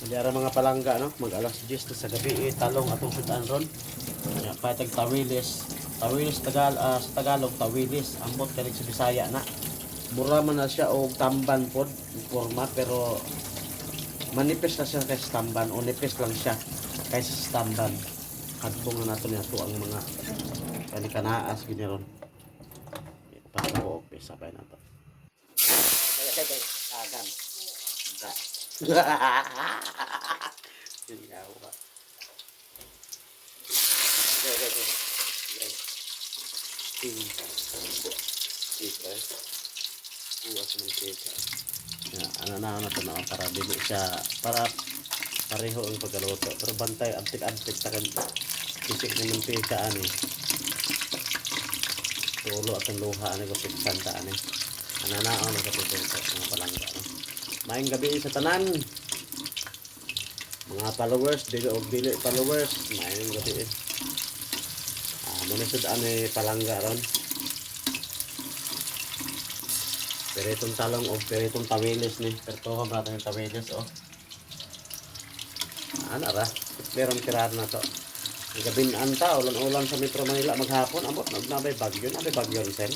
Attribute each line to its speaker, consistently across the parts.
Speaker 1: Hindi ara mga palangga no, mag alas 10 na sa gabi eh, talong atong sudan ron. Ya, patag tawilis. Tawilis tagal ah, sa Tagalog tawilis, ambot kani sa Bisaya na. Mura man na siya og tamban pod forma pero manipis na siya kaysa sa tamban o nipis lang siya kaysa sa tamban. Kadbong na nato niya to ang mga kani kanaas gini ron. Pagko pesa pa na to. Kaya kaya kaya agan. Da. Sinaw ka. Kaya kaya kaya. Ting. Tika. Buwas ng tika. Ya, ano na ano to na para dili siya para pareho ang pagkaluto. Pero bantay antik-antik takan sisik ni mantika ani. Tulo at ang luha ani ko piksan ta ani. Ananao na sa pagkaluto mga palangga no. Maayong gabi sa tanan. Mga followers, dili og dili followers, maayong gabi. Ah, muna sud ani palangga ron. Peritong talong o peritong tawilis ni. Pertoho ba yung tawilis o. Ano ra? Meron kirar na to. Ang gabing anta, ulan-ulan sa Metro Manila maghapon. Amot, nagnabay bagyo. Nabay bagyo rin sen.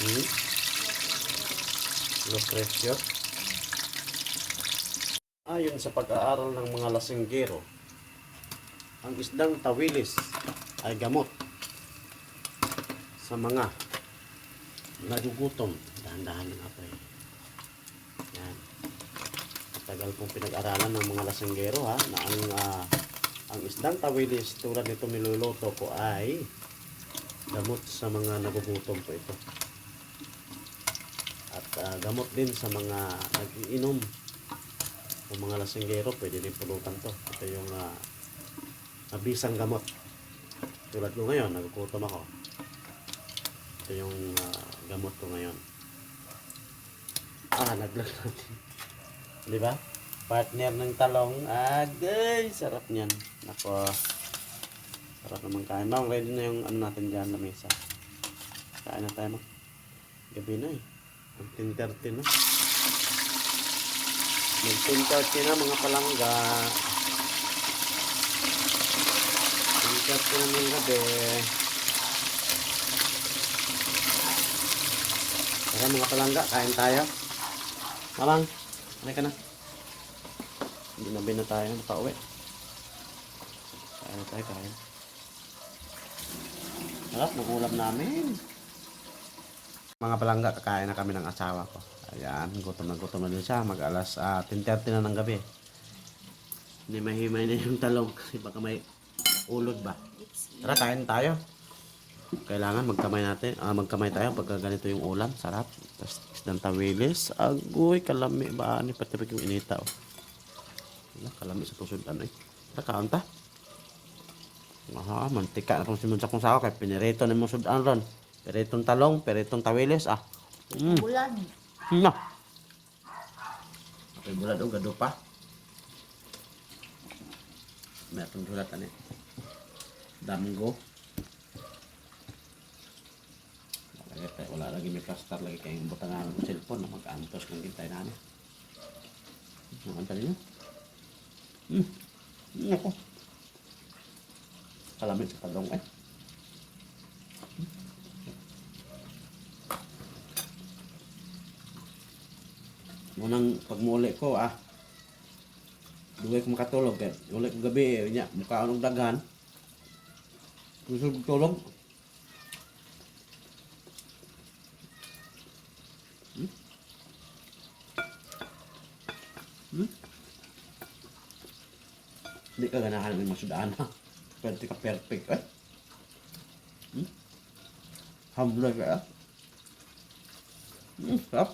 Speaker 1: Hmm? Low pressure. Ayon sa pag-aaral ng mga lasinggero, ang isdang tawilis ay gamot sa mga nagugutom. Dahan-dahan nga pa eh. Yan. Matagal kong pinag-aralan ng mga lasinggero ha, na ang, ah, ang isdang tawilis tulad nito niluluto ko ay gamot sa mga nagugutom po ito. Ah, gamot din sa mga nag-iinom. Kung mga lasinggero, pwede din pulutan to. Ito yung ah, mabisang gamot. Tulad ko ngayon, nagugutom ako. Ito yung ah, gamot ko ngayon. Ah, naglag natin. Di ba? Partner ng talong. Agay! Sarap niyan. Nako. Sarap naman kain. Ma'am, ready na yung ano natin dyan na mesa. Kain na tayo, ma'am. Gabi na eh. Ang 10.30 na. Mag 10.30 na mga palangga. 10.30 na ng gabi. Tara mga palangga, kain tayo. Mamang, ano ka na? Hindi na tayo, nakauwi. Kain tayo, kain. Sarap ng ulam namin. Mga palangga, kakain na kami ng asawa ko. Ayan, gutom na gutom na din siya. Mag alas ah, 10.30 na ng gabi. Hindi mahimay na yung talong kasi baka may ulod ba. Tara, kain tayo. Kailangan magkamay natin, ah, magkamay tayo pagka ganito yung ulam. Sarap. Tapos isdang tawilis. Agoy, kalami ba? Ani pati pag yung inita. Oh. Kalami sa tusod ano eh. Tara, kaon ta. Aha, mantika na pang simunsa kong sawa kay pinirito na mong sudan ron. Peritong talong, peritong tawilis ah. Mm.
Speaker 2: Bulan.
Speaker 1: Na. Okay, bulad o gado pa. Meron sulat ani. Damgo. Wala, tayo- wala lagi may plaster lagi kayong butangan ng cellphone na mag-antos ng gintay na ano. Nakanta niyo? Hmm. Nako. Kalamit sa talong eh. Munang pagmuli ko ah. Duwe ko makatulog kay ulit ko gabi eh, nya mukha anong daghan. Gusto ko tulog. Hmm? Hmm? Hindi ka ganahan ng masudaan ha. Pwede ka perfect eh. Hmm? Humble ka ah. Hmm, sarap.